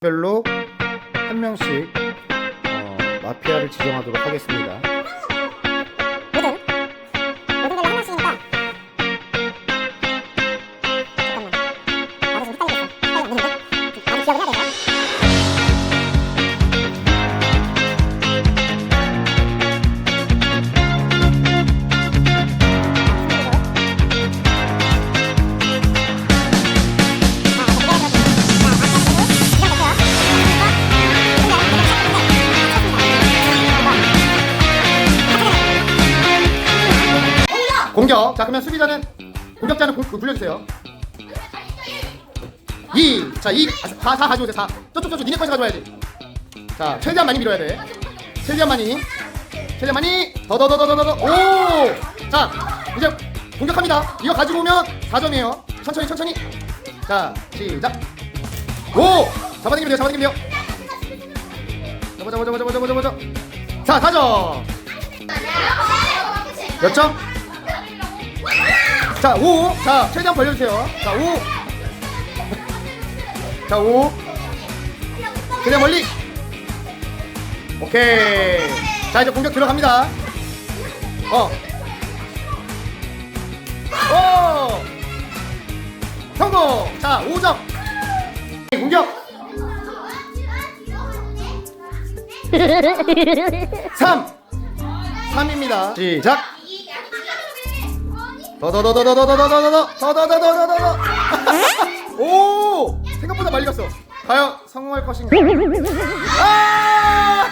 별로 한 명씩 어, 마피아를 지정하도록 하겠습니다. 공격. 자 그러면 수비자는 공격자는 공, 굴려주세요. 2. 자 2. 4, 4 가져오세요. 4. 저쪽 저쪽 니네 거에서 가져와야지. 자 최대한 많이 밀어야 돼. 최대한 많이. 최대한 많이. 더 더 더 더 더 더. 오. 자 이제 공격합니다. 이거 가지고 오면 4점이에요. 천천히 천천히. 자 시작. 오. 잡아당기면 돼요. 잡아당기면 돼요. 잡아 잡아 잡아 잡아 잡아 잡아. 자 4점. 몇 점? 자, 5. 자, 최대한 벌려주세요. 자, 5. 자, 5. 최대한 멀리. 오케이. 자, 이제 공격 들어갑니다. 어. 오! 성공! 자, 5점. 공격! 3. 3입니다. 시작! 더 더 더 더 더 더 더 더 더 더 더 더 더 더 더 더 오 생각보다 많이 갔어 과연 성공할 것인가 아!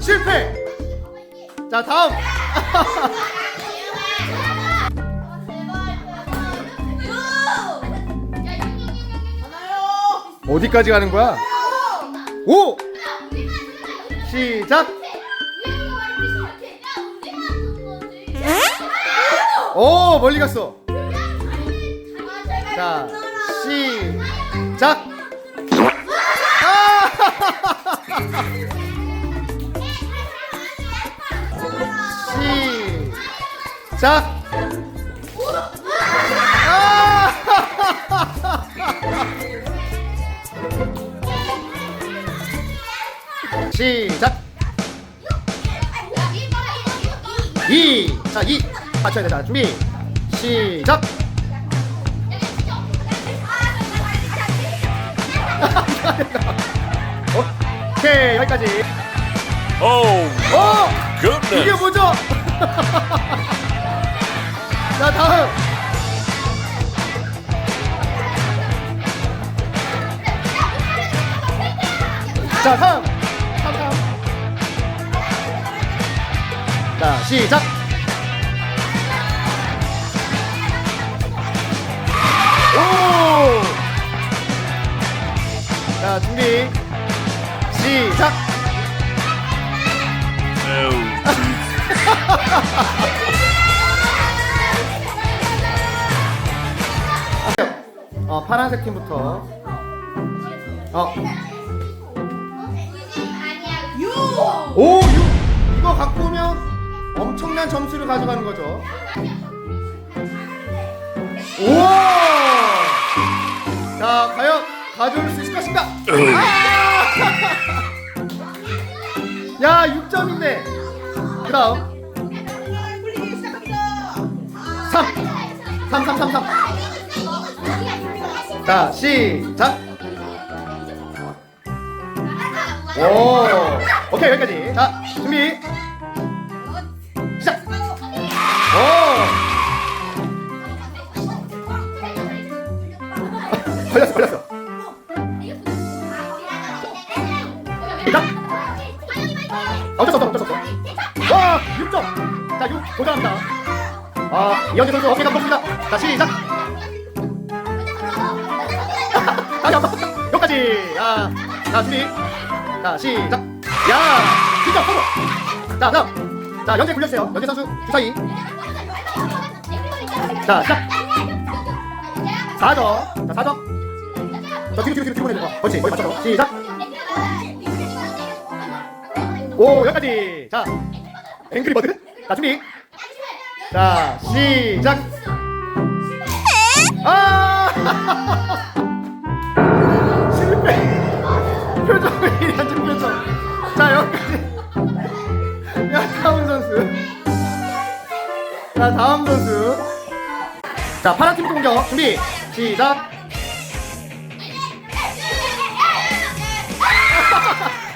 실패! 자 다음! 어디까지 가는 거야? 오! 시작 오 멀리 갔어 자 시작 아! 시작 아! 시작 2 자, 2 맞춰야 돼. 자, 준비. 시작. 오케이, 여기까지. Oh 오! 이게 goodness! 뭐죠? 자, 다음. 자, 다음. 다음, 다음. 자, 시작. 자, 준비. 시작. 어, 파란색 팀부터. 어. 오, 6. 이거 갖고 오면 엄청난 점수를 가져가는 거죠. 우와! 자, 과연 가져올 수 있을 것인가? 아! 야, 6점인데. 그 다음. 3. 3, 3, 3, 3. 자, 시작. 오, 오케이 여기까지. 자, 준비. 시작. 오, 걸렸어, 걸렸어. 도전합니다. 아, 이현재 선수 어깨가 무겁습니다. 자, 시작. 다시 한 번 여기까지. 야, 자 준비. 자 시작. 야, 진짜 서로. 자 다음. 자 연재 굴려주세요. 연재 선수 주사위. 자 시작. 4점. 자 4점. 자 뒤로 뒤로 뒤로 뒤로 보내는 거. 그렇지. 거기 맞춰서 시작. 오 여기까지. 자 앵그리 버드. 자 준비. 자 시작. 아 실패. 표정이 아주 표정. 자 여기까지. 야 다음 선수. 자 다음 선수. 자 파란팀 공격 준비 시작.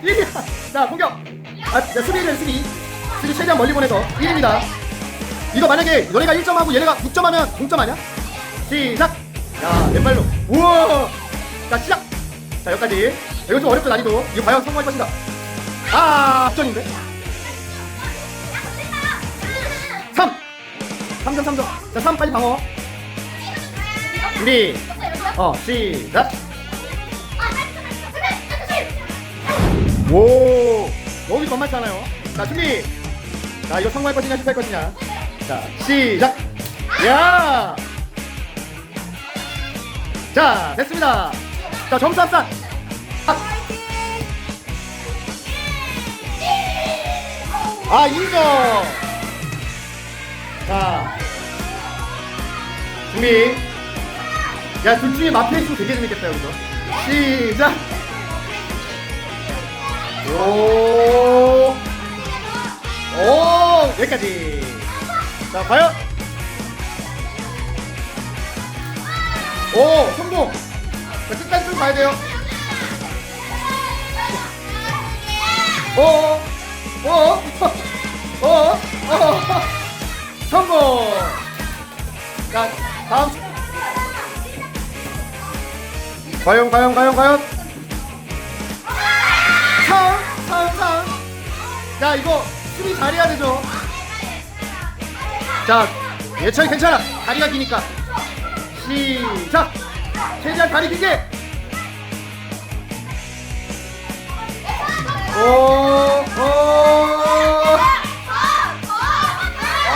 일이야. 자 공격. 아, 네, 자, 수비를 수비. 수비 최대한 멀리 보내서 1입니다. 이거 만약에 너네가 1점하고 얘네가 6점하면 동점 아니야? 시작. 야, 왼발로. 우와. 자, 시작. 자, 여기까지. 이거 좀 어렵죠, 난이도. 이거 과연 성공할 것인가? 아, 앞전인데. 3. 3점, 3점. 자, 3 빨리 방어. 준비. 어, 시작. 오, 여기 건맞잖아요 자, 준비. 자, 이거 성공할 것이냐, 실패할 것이냐. 자, 시작. 야! 자, 됐습니다. 자, 점수 합산. 아, 인정. 자, 준비. 야, 둘 중에 마피아 있으면 되게 재밌겠다, 여기서. 시작. 오. 오, 여기까지. 자, 과연. 오, 성공. 자, 끝까지 쭉 가야 돼요. 오, 오, 오, 오, 성공. 자, 다음. 과연, 과연, 과연, 과연. 사운, 사운, 사운. 자, 이거 수비 잘해야 되죠. 자, 예찬이 괜찮아. 다리가 기니까. 시작. 최대한 다리 길게. 오, 오,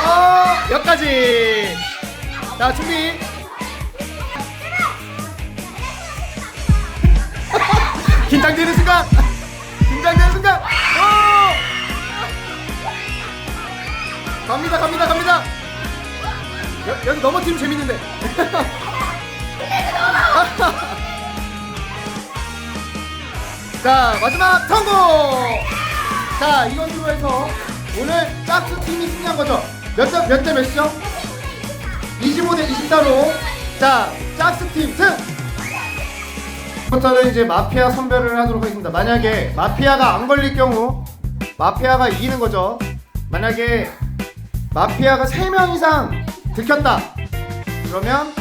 어, 여기까지. 자, 준비. 긴장되는 순간. 긴장되는 순간. 오! 갑니다, 갑니다, 갑니다. 여, 여기 넘어뜨리면 재밌는데. 자, 마지막 성공! 자, 이것으로 해서 오늘 짝수 팀이 승리한 거죠. 몇 점, 몇대 몇이죠? 25 대 24로. 자, 짝수 팀 승! 부터는 이제 마피아 선별을 하도록 하겠습니다. 만약에 마피아가 안 걸릴 경우, 마피아가 이기는 거죠. 만약에 마피아가 3명 이상 들켰다. 그러면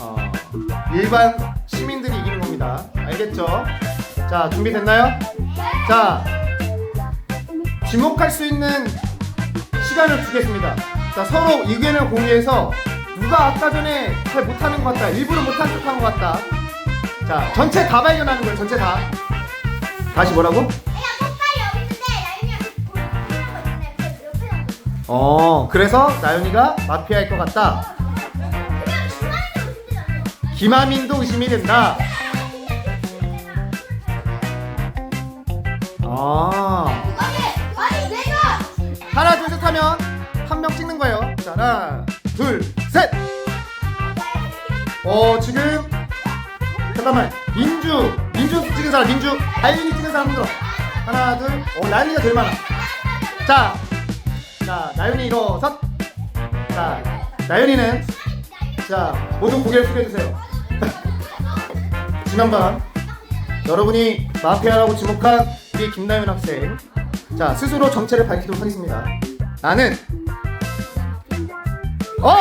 어, 일반 시민들이 이기는 겁니다. 알겠죠? 자, 준비됐나요? 자, 지목할 수 있는 시간을 주겠습니다. 자, 서로 의견을 공유해서 누가 아까 전에 잘 못하는 것 같다. 일부러 못한 척한 것 같다. 자, 전체 다 발견하는 거예요. 전체 다. 다시 뭐라고? 어, 그래서 나연이가 마피아일 것 같다. 김하민도 의심이 된다. 아, 하나 둘 셋 하면 한 명 찍는 거예요. 자, 하나, 둘, 셋. 어, 지금 잠깐만 민주, 민주 찍은 사람, 민주, 아이린이 찍은 사람 들어. 하나, 둘, 어, 나연이가 제일 많아. 자, 자, 나연이 일어섰. 자, 나연이는 자 모두 고개를 숙여주세요. 지난밤 여러분이 마피아라고 지목한 우리 김나연 학생 자 스스로 정체를 밝히도록 하겠습니다. 나는 어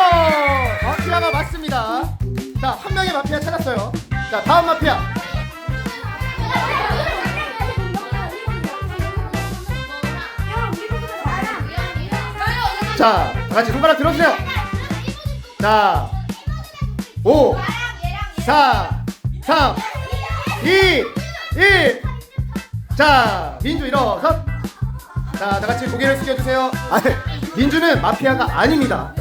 마피아가 맞습니다. 자 한 명의 마피아 찾았어요. 자 다음 마피아 자 다 같이 손가락 들어주세요. 자 5 4 3 2 1 자, 민주 일어서. 자, 다 같이 고개를 숙여주세요. 아, 민주는 마피아가 아닙니다.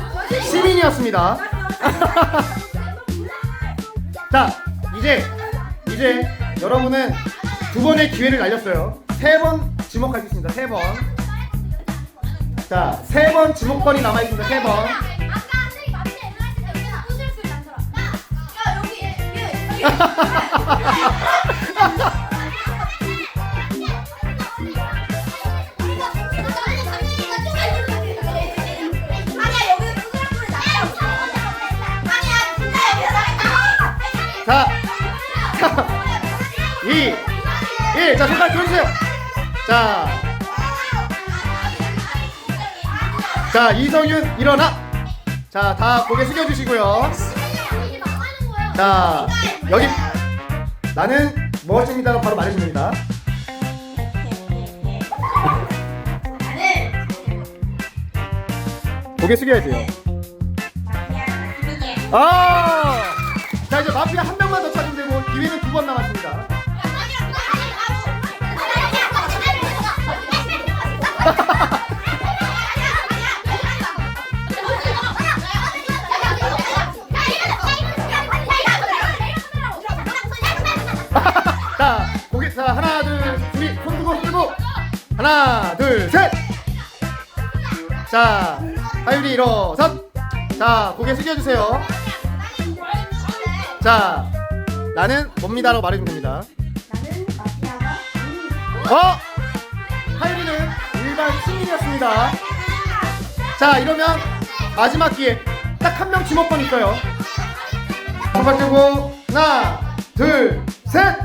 시민이었습니다. 자, 이제 이제 여러분은 두 번의 기회를 날렸어요. 세번 있습니다. 세 번. 자, 세 번 주목권이 남아있습니다. 세 번. 자, 자, 2, 1. 자, 손가락 주세요. 자, 자, 이성윤 일어나. 자, 다 고개 숙여 주시고요. 자, 여기 나는 멋집니다. 바로 말해 주면 됩니다. 고개 숙여야 돼요. 아! 자, 이제 마피아 한 명만 더 찾으면 되고 기회는 두 번 남았습니다. 하나 둘 셋. 자, 하율이 일어선. 자, 고개 숙여주세요. 자, 나는 뭡니다라고 말해주면 됩니다. 어? 하율이는 일반 시민이었습니다. 자, 이러면 마지막 기회 딱 한 명 주목권 있어요. 손발 들고 하나, 둘, 셋.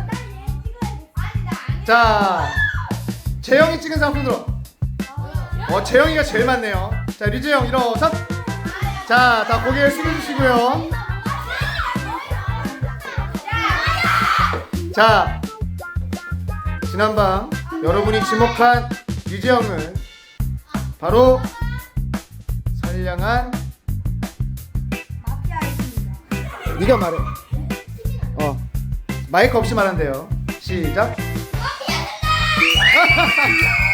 자, 재영이 찍은 사람 손 들어. 어, 재영이가 제일 많네요. 자, 류재영 일어선. 자, 다 고개를 숙여주시고요. 자, 지난밤 여러분이 지목한 류재영은 바로 선량한 네가 말해. 어, 마이크 없이 말한대요. 시작. ¡Ja,